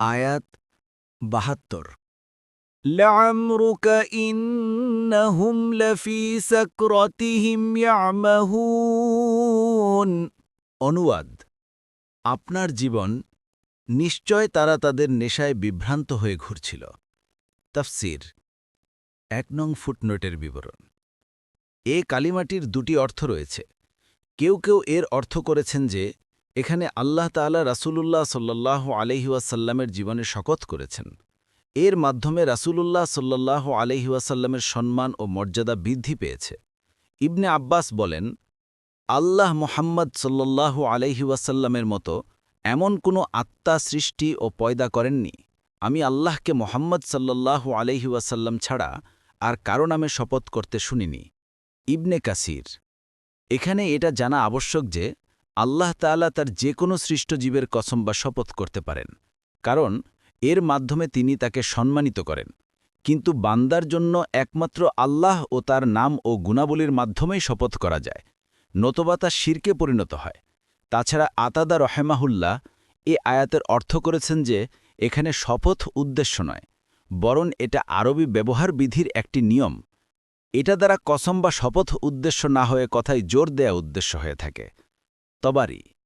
আয়াত বাহাত্তর لعمرك إنهم لفي سكرتهم يعمهون অনুবাদ আপনার জীবন নিশ্চয় তারা তাদের নেশায় বিভ্রান্ত হয়ে ঘুরছিল তফসির এক নং ফুটনোটের বিবরণ এ কালিমাটির দুটি অর্থ রয়েছে কেউ কেউ এর অর্থ করেছেন যে এখানে আল্লাহ তাআলা রাসূলুল্লাহ সাল্লাহ আলহিউসাল্লামের জীবনে শকত করেছেন। এর মাধ্যমে রাসূলুল্লাহ সাল্লাহ আলহিউসাল্লামের সম্মান ও মর্যাদা বৃদ্ধি পেয়েছে। ইবনে আব্বাস বলেন, আল্লাহ মোহাম্মদ সাল্লাহ আলহিউসাল্লামের মতো এমন কোনো আত্মা সৃষ্টি ও পয়দা করেননি। আমি আল্লাহকে মোহাম্মদ সাল্লাহ আলহিউসাল্লাম ছাড়া আর কারও নামে শপথ করতে শুনিনি। ইবনে কাসির, এখানে এটা জানা আবশ্যক যে আল্লাহ তাআলা তার যে কোনো সৃষ্ট জীবের কসম বা শপথ করতে পারেন। কারণ, এর মাধ্যমে তিনি তাকে সম্মানিত করেন। কিন্তু বান্দার জন্য একমাত্র আল্লাহ ও তার নাম ও গুণাবলীর মাধ্যমেই শপথ করা যায়। নতবা তা শিরকে পরিণত হয়। তাছাড়া আতাদা রহেমাহুল্লাহ এ আয়াতের অর্থ করেছেন যে, এখানে শপথ উদ্দেশ্য নয়, বরং এটা আরবি ব্যবহার বিধির একটি নিয়ম। এটা দ্বারা কসম বা শপথ উদ্দেশ্য না হয়ে কথায় জোর দেয়া উদ্দেশ্য হয়ে থাকে। طبري